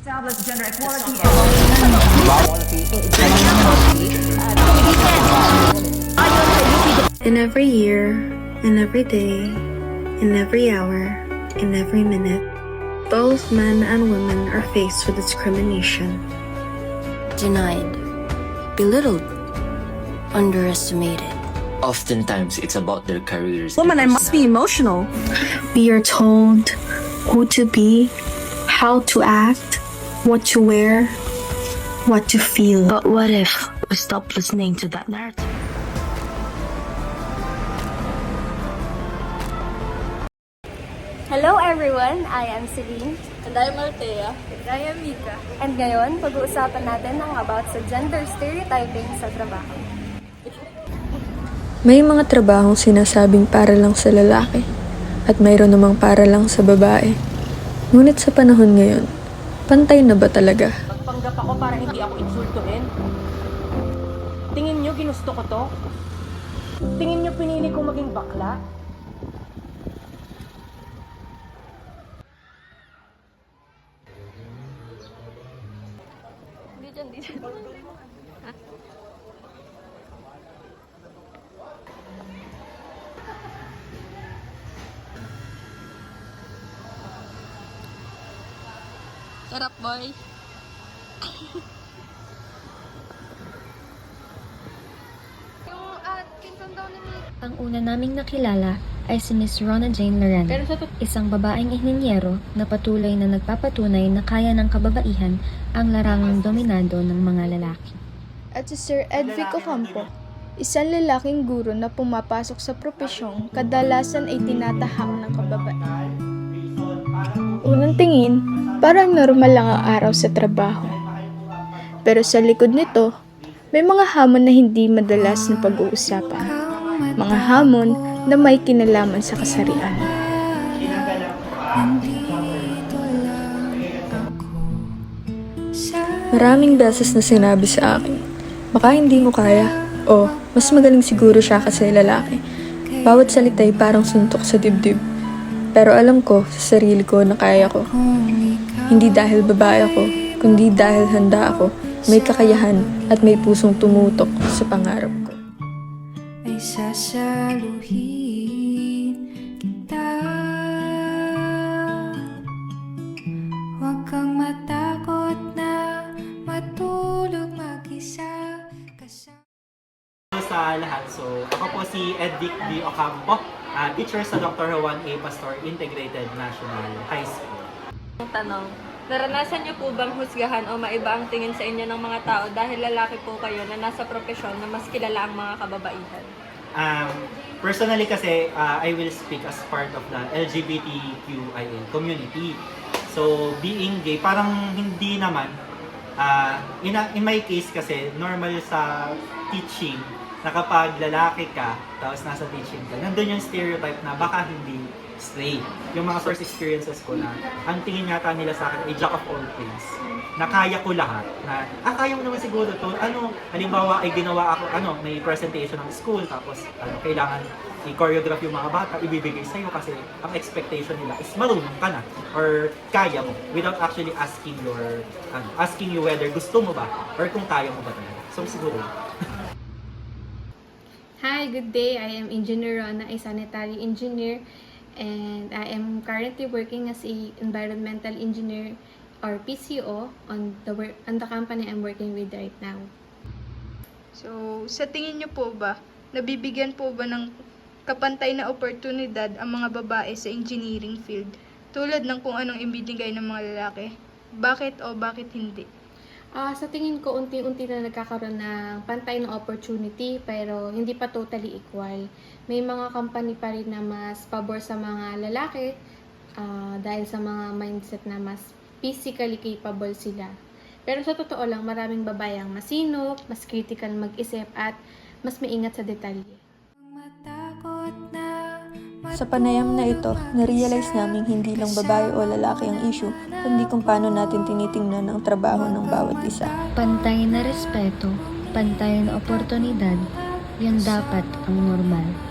establish gender equality In every year, in every day, in every hour, in every minute, both men and women are faced with discrimination. denied, belittled, underestimated. Oftentimes, it's about their careers. Woman, I must be emotional. We are told who to be, how to act, what to wear, what to feel. But what if we stop listening to that narrative? Hello everyone, I am Celine. And I'm Althea. And I am Mika. And ngayon, pag-uusapan natin ang about sa gender stereotyping sa trabaho. May mga trabahong sinasabing para lang sa lalaki at mayroon namang para lang sa babae. Ngunit sa panahon ngayon, pantay na ba talaga? Magpanggap ako para hindi ako insultuhin. Tingin nyo ginusto ko to? Tingin nyo pinili kong maging bakla? Sarap boy. Ang una naming nakilala ay si Miss Rona Jane Loren, isang babaeng inhinyero na patuloy na nagpapatunay na kaya ng kababaihan ang larangang dominado ng mga lalaki. At si Sir Edvic Ocampo, isang lalaking guro na pumapasok sa propesyong kadalasan ay tinatahak ng kababaihan. Unang tingin, parang normal lang ang araw sa trabaho. Pero sa likod nito, may mga hamon na hindi madalas na pag-uusapan. Mga hamon na may kinalaman sa kasarian. Maraming beses na sinabi sa akin, baka hindi mo kaya. O, mas magaling siguro siya kasi lalaki. Bawat salita ay parang suntok sa dibdib. Pero alam ko sa sarili ko na kaya ko. Hindi dahil babae ako, kundi dahil handa ako, may kakayahan at may pusong tumutok sa pangarap ko. ay sasaluhin kita. Huwag kang matakot na matulog mag-isa kasama. sa lahat. So, ako po si Edvic D. Ocampo, ah, teacher sa Dr. Juan A. Pastor Integrated National High School. Tanong, naranasan niyo po bang husgahan o maiba ang tingin sa inyo ng mga tao dahil lalaki po kayo na nasa propesyon na mas kilala ang mga kababaihan? Um, personally kasi, ah, I will speak as part of the LGBTQIA community. So, being gay, parang hindi naman. ah in, a- in my case kasi, normal sa teaching na kapag lalaki ka, tapos nasa teaching ka, nandun yung stereotype na baka hindi straight. Yung mga first experiences ko na, ang tingin yata nila sa akin ay jack of all trades. Na kaya ko lahat. Na, ah, kaya mo naman siguro to. Ano, halimbawa ay ginawa ako, ano, may presentation ng school, tapos ano, kailangan i-choreograph yung mga bata, ibibigay sa'yo kasi ang expectation nila is marunong ka na or kaya mo without actually asking your, ano, asking you whether gusto mo ba or kung kaya mo ba talaga. So siguro, Hi, good day. I am Engineer Rona, a sanitary engineer, and I am currently working as a environmental engineer or PCO on the work on the company I'm working with right now. So, sa tingin niyo po ba, nabibigyan po ba ng kapantay na oportunidad ang mga babae sa engineering field tulad ng kung anong ibinigay ng mga lalaki? Bakit o bakit hindi? Ah, sa tingin ko, unti-unti na nagkakaroon ng pantay na opportunity pero hindi pa totally equal. May mga company pa rin na mas pabor sa mga lalaki ah, dahil sa mga mindset na mas physically capable sila. Pero sa totoo lang, maraming babae ang masinop, mas critical mag-isip at mas maingat sa detalye. Sa panayam na ito, na-realize namin hindi lang babae o lalaki ang issue, kundi kung paano natin tinitingnan ang trabaho ng bawat isa. Pantay na respeto, pantay na oportunidad, yan dapat ang normal.